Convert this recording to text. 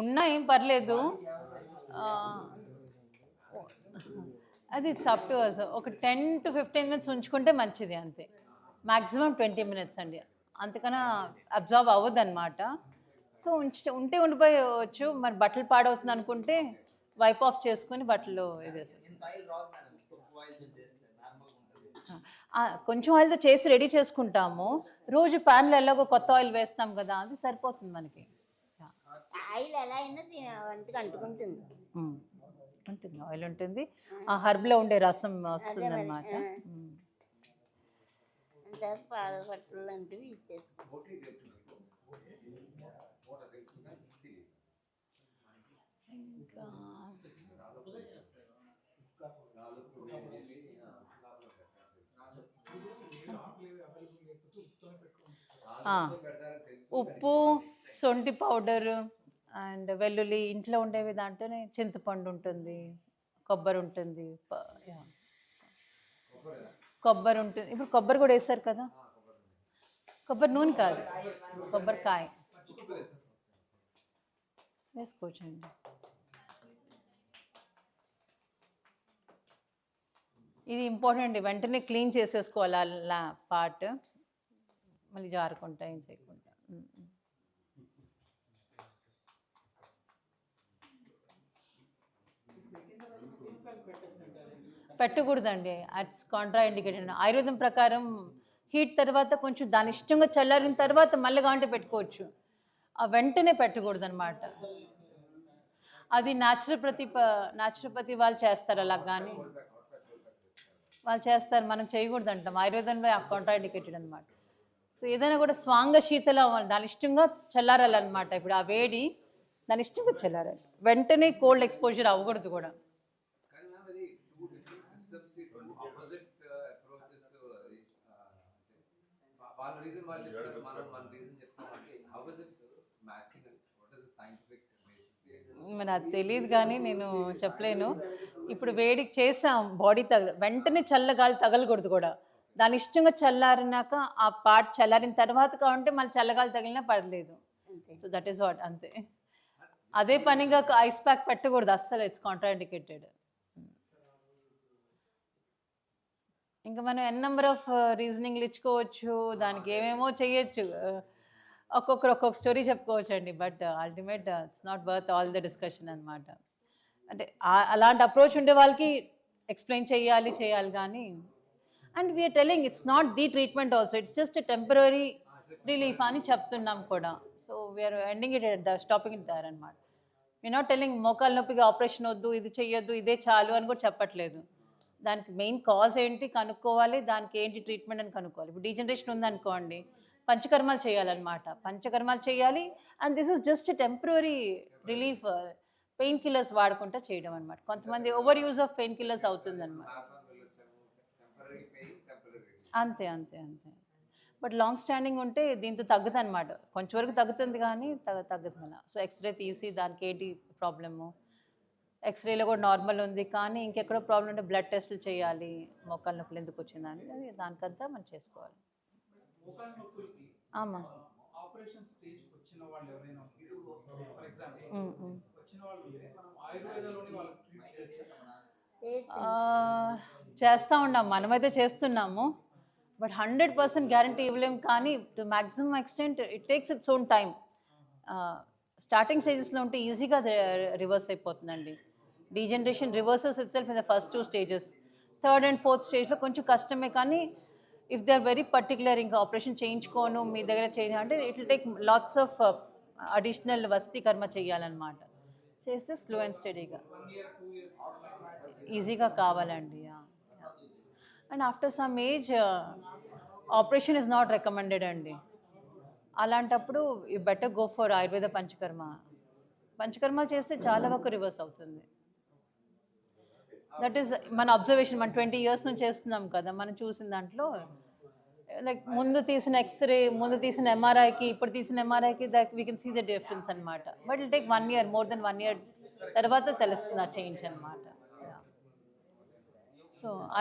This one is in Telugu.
ఉన్నా ఏం పర్లేదు. అది ఇట్స్ అప్ టు అస్. ఒక టెన్ టు ఫిఫ్టీన్ మినిట్స్ ఉంచుకుంటే మంచిది అంతే. మ్యాక్సిమం ట్వంటీ మినిట్స్ అండి. అంతకన్నా అబ్జర్వ్ అవ్వదు అనమాట సో ఉంచి ఉంటే ఉండిపోయవచ్చు మరి బట్టలు పాడవుతుంది అనుకుంటే వైప్ ఆఫ్ చేసుకుని బట్టలు ఇది కొంచెం ఆయిల్తో చేసి రెడీ చేసుకుంటాము. రోజు ప్యాన్లో ఎలాగో కొత్త ఆయిల్ వేస్తాం కదా అది సరిపోతుంది మనకి. ఆయిల్ ఎలా అయినా వంటకి అంటుకుంటుంది. ఉంటుంది. ఆయిల్ ఉంటుంది. ఆ హర్బ్లో ఉండే రసం వస్తుంది అనమాట లాంటివి ఇంకా ఉప్పు సొంటి పౌడర్ అండ్ వెల్లుల్లి ఇంట్లో ఉండేవి దాంట్లోనే చింతపండు ఉంటుంది కొబ్బరి ఉంటుంది కొబ్బరి ఉంటుంది ఇప్పుడు కొబ్బరి కూడా వేస్తారు కదా? కొబ్బరి నూనె కాదు కొబ్బరికాయ. వేసుకోవచ్చండి. ఇది ఇంపార్టెంట్ వెంటనే క్లీన్ చేసేసుకోవాలి అలా పార్ట్. మళ్ళీ జారుకుంటా ఏం చేయకుండా. పెట్టకూడదండి. అట్స్ కాంట్రా ఇండికేటెడ్ ఆయుర్వేదం ప్రకారం హీట్ తర్వాత కొంచెం దాని ఇష్టంగా చల్లారిన తర్వాత మళ్ళీ అంటే పెట్టుకోవచ్చు. ఆ వెంటనే పెట్టకూడదు అనమాట అది న్యాచురోపతి న్యాచురోపతి వాళ్ళు చేస్తారు అలా కానీ. వాళ్ళు చేస్తారు మనం చేయకూడదు అంటాం ఆయుర్వేదంలో కాంట్రా ఇండికేటెడ్ అనమాట సో ఏదైనా కూడా స్వాంగ శీతల అవ్వాలి దాని ఇష్టంగా చల్లారాలన్నమాట. ఇప్పుడు ఆ వేడి దాని ఇష్టంగా చల్లారాలి. వెంటనే కోల్డ్ ఎక్స్పోజర్ అవ్వకూడదు కూడా కానీ మ్యామ్ అది two different systems opposite approaches అది ఆ, అంటే వాళ్ళ రీజన్ వాళ్ళు చెప్తారు మనం మన రీజన్ చెప్తాం అంటే how is it matching what is the scientific basis మరి అది తెలియదు కానీ నేను చెప్పలేను. ఇప్పుడు వేడికి చేసాం బాడీ తగ వెంటనే చల్లగాలి తగలకూడదు కూడా. దాని ఇష్టంగా చల్లారినాక ఆ పార్ట్ చల్లారిన తర్వాత కావాలంటే మళ్ళీ చల్లగాలి తగిలినా పర్లేదు. అంతే. సో దట్ ఈస్ వాట్ అంతే. అదే పనిగా ఐస్ ప్యాక్ పెట్టకూడదు అస్సలు ఇట్స్ కాంట్రాండికేటెడ్ ఇంకా మనం ఎన్ నెంబర్ ఆఫ్ రీజనింగ్లు ఇచ్చుకోవచ్చు దానికి ఏమేమో చేయొచ్చు. ఒక్కొక్కరు ఒక్కొక్క స్టోరీ చెప్పుకోవచ్చు అండి but ultimate it's not worth all the discussion అనమాట అంటే అలాంటి అప్రోచ్ ఉండే వాళ్ళకి ఎక్స్ప్లెయిన్ చేయాలి చేయాలి కానీ and we're telling it's not the treatment also it's just temporary relief అని చెప్తున్నాం కూడా. So we're ending it the stopping it there అనమాట వీ నాట్ టెలింగ్ మోకాలు నొప్పిగా ఆపరేషన్ వద్దు ఇది చెయ్యొద్దు ఇదే చాలు అని కూడా చెప్పట్లేదు. దానికి మెయిన్ కాజ్ ఏంటి కనుక్కోవాలి దానికి ఏంటి ట్రీట్మెంట్ అని కనుక్కోవాలి. ఇప్పుడు డీజనరేషన్ ఉందనుకోండి పంచకర్మాలు చేయాలన్నమాట. పంచకర్మాలు చేయాలి and this is just temporary relief pain killers వాడుకుంటా చేయడం అనమాట కొంతమంది over use of pain killers అవుతుందన్నమాట. అనమాట అంతే అంతే అంతే. బట్ లాంగ్ స్టాండింగ్ ఉంటే దీంతో తగ్గుతుంది అనమాట కొంచెం వరకు తగ్గుతుంది కానీ తగ్గ తగ్గుతుంది అలా సో ఎక్స్రే తీసి దానికి ఏంటి ప్రాబ్లము ఎక్స్రేలో కూడా నార్మల్ ఉంది. కానీ ఇంకెక్కడో ప్రాబ్లం ఉంటే బ్లడ్ టెస్ట్లు చేయాలి. మోకాల నొప్పులు ఎందుకు వచ్చిందని అది దానికంతా మనం చేసుకోవాలి. ఆమా. ఆపరేషన్ స్టేజ్ వచ్చిన వాళ్ళు ఎవరైనా ఫర్ ఎగ్జాంపుల్ ఉమ్, ఉమ్. వచ్చిన వాళ్ళు ఉంటే మనం ఆయుర్వేదంలోనే వాళ్ళకి ట్రీట్ చేయొచ్చు? చేయొచ్చు. ఆ, చేస్తూ ఉన్నాం. మనమైతే చేస్తున్నాము. బట్ హండ్రెడ్ పర్సెంట్ గ్యారంటీ ఇవ్వలేం. కానీ to maximum extent it takes its own time starting స్టేజెస్లో ఉంటే ఈజీగా రివర్స్ అయిపోతుందండి. Degeneration reverses itself in the first two stages third and fourth స్టేజ్లో కొంచెం కష్టమే కానీ if they are very particular ఇంకా ఆపరేషన్ చేయించుకోను మీ దగ్గర చేయాలి అంటే it will take lots of additional వస్తీ కర్మ చేయాలన్నమాట. చేస్తే స్లో అండ్ స్టడీగా ఈజీగా కావాలండి and after some age operation is not recommended అండి. అలాంటప్పుడు better go for Ayurveda panchakarma panchakarma చేస్తే చాలా వరకు రివర్స్ అవుతుంది. దట్ ఈస్ మన అబ్జర్వేషన్ మనం ట్వంటీ ఇయర్స్ నుంచి చేస్తున్నాం కదా మనం చూసిన దాంట్లో. లైక్ ముందు తీసిన ఎక్స్రే ముందు తీసిన ఎంఆర్ఐకి ఇప్పుడు తీసిన ఎంఆర్ఐకి that we can see the difference అనమాట but it'll take one year more than one year తర్వాత తెలుస్తుంది ఆ చేంజ్ అనమాట సో